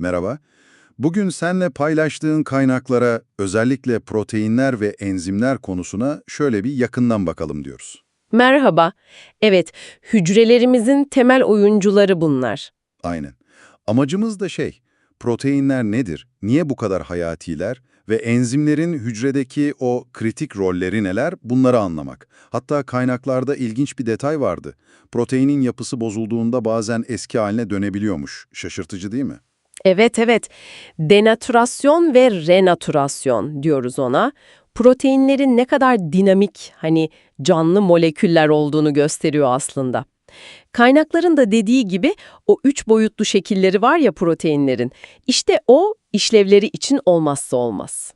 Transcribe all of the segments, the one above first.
Merhaba. Bugün senle paylaştığın kaynaklara, özellikle proteinler ve enzimler konusuna şöyle bir yakından bakalım diyoruz. Merhaba. Evet, hücrelerimizin temel oyuncuları bunlar. Aynen. Amacımız da şey, proteinler nedir, niye bu kadar hayatiler ve enzimlerin hücredeki o kritik rolleri neler bunları anlamak. Hatta kaynaklarda ilginç bir detay vardı. Proteinin yapısı bozulduğunda bazen eski haline dönebiliyormuş. Şaşırtıcı değil mi? Evet evet, denatürasyon ve renatürasyon diyoruz ona. Proteinlerin ne kadar dinamik, hani canlı moleküller olduğunu gösteriyor aslında. Kaynakların da dediği gibi o üç boyutlu şekilleri var ya proteinlerin. İşte o işlevleri için olmazsa olmaz.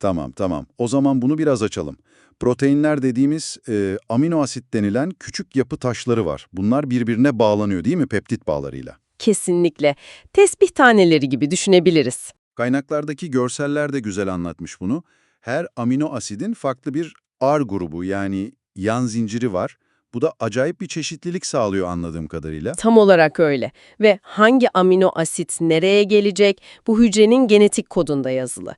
Tamam, tamam. O zaman bunu biraz açalım. Proteinler dediğimiz e, amino asit denilen küçük yapı taşları var. Bunlar birbirine bağlanıyor değil mi peptit bağlarıyla? Kesinlikle. Tesbih taneleri gibi düşünebiliriz. Kaynaklardaki görseller de güzel anlatmış bunu. Her amino asidin farklı bir R grubu yani yan zinciri var. Bu da acayip bir çeşitlilik sağlıyor anladığım kadarıyla. Tam olarak öyle. Ve hangi amino asit nereye gelecek bu hücrenin genetik kodunda yazılı.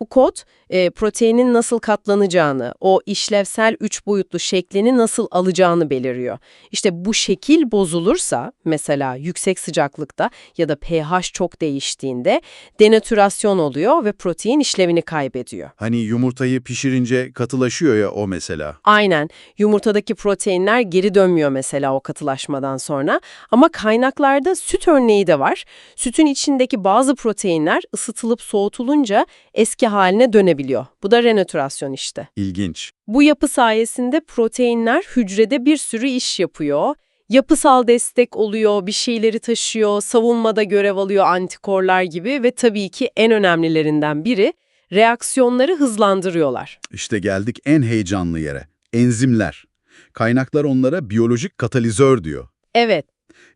Bu kod e, proteinin nasıl katlanacağını, o işlevsel üç boyutlu şeklini nasıl alacağını beliriyor. İşte bu şekil bozulursa, mesela yüksek sıcaklıkta ya da pH çok değiştiğinde denatürasyon oluyor ve protein işlevini kaybediyor. Hani yumurtayı pişirince katılaşıyor ya o mesela. Aynen. Yumurtadaki proteinler geri dönmüyor mesela o katılaşmadan sonra. Ama kaynaklarda süt örneği de var. Sütün içindeki bazı proteinler ısıtılıp soğutulunca eski haline dönebiliyor. Bu da renatürasyon işte. İlginç. Bu yapı sayesinde proteinler hücrede bir sürü iş yapıyor. Yapısal destek oluyor, bir şeyleri taşıyor, savunmada görev alıyor antikorlar gibi ve tabii ki en önemlilerinden biri reaksiyonları hızlandırıyorlar. İşte geldik en heyecanlı yere. Enzimler. Kaynaklar onlara biyolojik katalizör diyor. Evet,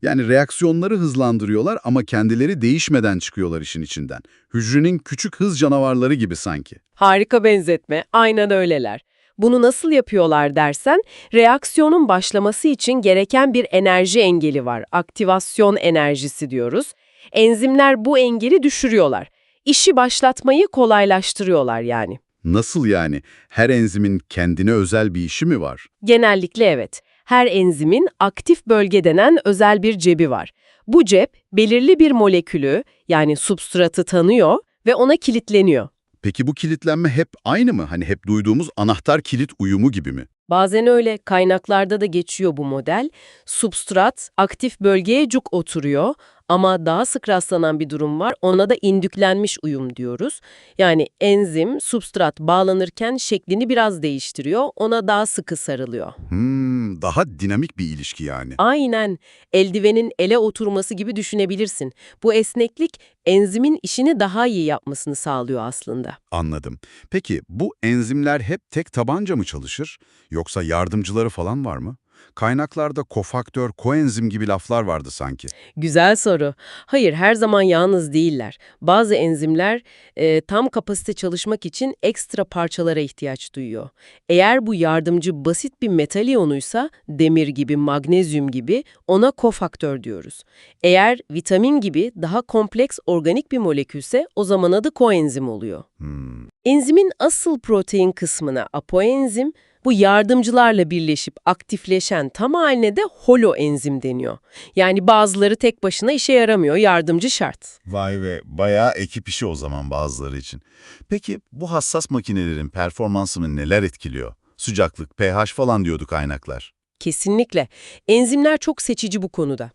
Yani reaksiyonları hızlandırıyorlar ama kendileri değişmeden çıkıyorlar işin içinden. Hücrenin küçük hız canavarları gibi sanki. Harika benzetme, aynen öyleler. Bunu nasıl yapıyorlar dersen, reaksiyonun başlaması için gereken bir enerji engeli var. Aktivasyon enerjisi diyoruz. Enzimler bu engeli düşürüyorlar. İşi başlatmayı kolaylaştırıyorlar yani. Nasıl yani? Her enzimin kendine özel bir işi mi var? Genellikle evet. Her enzimin aktif bölge denen özel bir cebi var. Bu cep belirli bir molekülü yani substratı tanıyor ve ona kilitleniyor. Peki bu kilitlenme hep aynı mı? Hani hep duyduğumuz anahtar kilit uyumu gibi mi? Bazen öyle kaynaklarda da geçiyor bu model. Substrat aktif bölgeye cuk oturuyor ama daha sık rastlanan bir durum var. Ona da indüklenmiş uyum diyoruz. Yani enzim substrat bağlanırken şeklini biraz değiştiriyor. Ona daha sıkı sarılıyor. Hmm, daha dinamik bir ilişki yani. Aynen eldivenin ele oturması gibi düşünebilirsin. Bu esneklik enzimin işini daha iyi yapmasını sağlıyor aslında. Anladım. Peki bu enzimler hep tek tabanca mı çalışır? Yoksa yardımcıları falan var mı? Kaynaklarda kofaktör, koenzim gibi laflar vardı sanki. Güzel soru. Hayır, her zaman yalnız değiller. Bazı enzimler e, tam kapasite çalışmak için ekstra parçalara ihtiyaç duyuyor. Eğer bu yardımcı basit bir metal iyonuysa, demir gibi, magnezyum gibi ona kofaktör diyoruz. Eğer vitamin gibi daha kompleks organik bir molekülse o zaman adı koenzim oluyor. Hmm, Enzimin asıl protein kısmına apoenzim, bu yardımcılarla birleşip aktifleşen tam haline de holoenzim deniyor. Yani bazıları tek başına işe yaramıyor, yardımcı şart. Vay be, bayağı ekip işi o zaman bazıları için. Peki bu hassas makinelerin performansını neler etkiliyor? Sıcaklık, pH falan diyordu kaynaklar. Kesinlikle. Enzimler çok seçici bu konuda.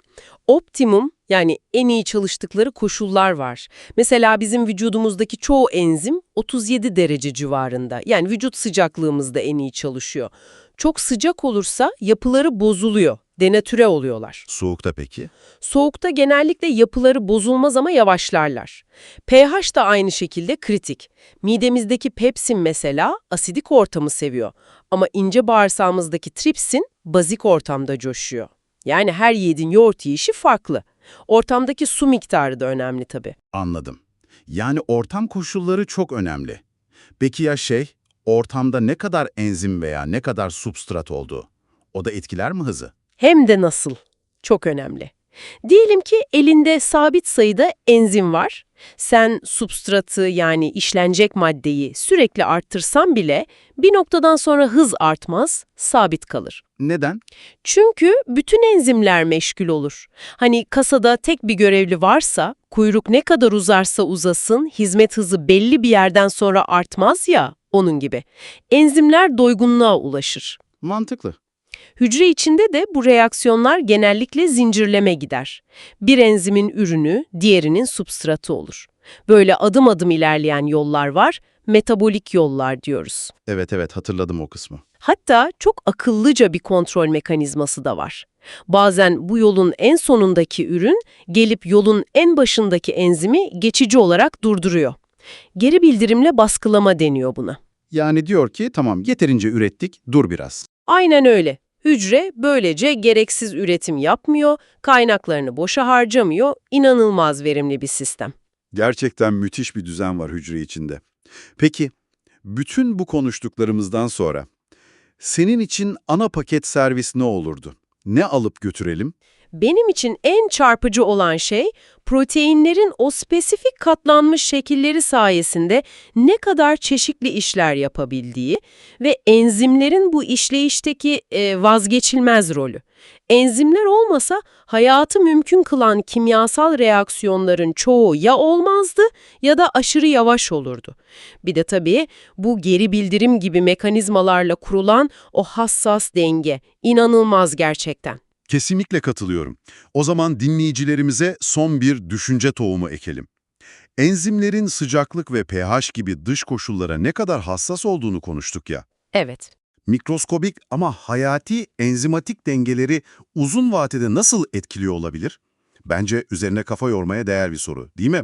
Optimum yani en iyi çalıştıkları koşullar var. Mesela bizim vücudumuzdaki çoğu enzim 37 derece civarında. Yani vücut sıcaklığımızda en iyi çalışıyor. Çok sıcak olursa yapıları bozuluyor, denatüre oluyorlar. Soğukta peki? Soğukta genellikle yapıları bozulmaz ama yavaşlarlar. pH da aynı şekilde kritik. Midemizdeki pepsin mesela asidik ortamı seviyor. Ama ince bağırsağımızdaki tripsin bazik ortamda coşuyor. Yani her yiğidin yoğurt yiyişi farklı. Ortamdaki su miktarı da önemli tabii. anladım. Yani ortam koşulları çok önemli. Peki ya şey, ortamda ne kadar enzim veya ne kadar substrat olduğu? O da etkiler mi hızı? Hem de nasıl. Çok önemli. Diyelim ki elinde sabit sayıda enzim var. Sen substratı yani işlenecek maddeyi sürekli arttırsan bile bir noktadan sonra hız artmaz, sabit kalır. Neden? Çünkü bütün enzimler meşgul olur. Hani kasada tek bir görevli varsa, kuyruk ne kadar uzarsa uzasın, hizmet hızı belli bir yerden sonra artmaz ya, onun gibi. Enzimler doygunluğa ulaşır. Mantıklı. Hücre içinde de bu reaksiyonlar genellikle zincirleme gider. Bir enzimin ürünü, diğerinin substratı olur. Böyle adım adım ilerleyen yollar var, metabolik yollar diyoruz. Evet evet hatırladım o kısmı. Hatta çok akıllıca bir kontrol mekanizması da var. Bazen bu yolun en sonundaki ürün gelip yolun en başındaki enzimi geçici olarak durduruyor. Geri bildirimle baskılama deniyor buna. Yani diyor ki tamam yeterince ürettik dur biraz. Aynen öyle. Hücre böylece gereksiz üretim yapmıyor, kaynaklarını boşa harcamıyor, inanılmaz verimli bir sistem. Gerçekten müthiş bir düzen var hücre içinde. Peki, bütün bu konuştuklarımızdan sonra senin için ana paket servis ne olurdu? Ne alıp götürelim? Benim için en çarpıcı olan şey, proteinlerin o spesifik katlanmış şekilleri sayesinde ne kadar çeşitli işler yapabildiği ve enzimlerin bu işleyişteki e, vazgeçilmez rolü. Enzimler olmasa hayatı mümkün kılan kimyasal reaksiyonların çoğu ya olmazdı ya da aşırı yavaş olurdu. Bir de tabii bu geri bildirim gibi mekanizmalarla kurulan o hassas denge inanılmaz gerçekten. Kesinlikle katılıyorum. O zaman dinleyicilerimize son bir düşünce tohumu ekelim. Enzimlerin sıcaklık ve pH gibi dış koşullara ne kadar hassas olduğunu konuştuk ya. Evet. Mikroskobik ama hayati enzimatik dengeleri uzun vadede nasıl etkiliyor olabilir? Bence üzerine kafa yormaya değer bir soru, değil mi?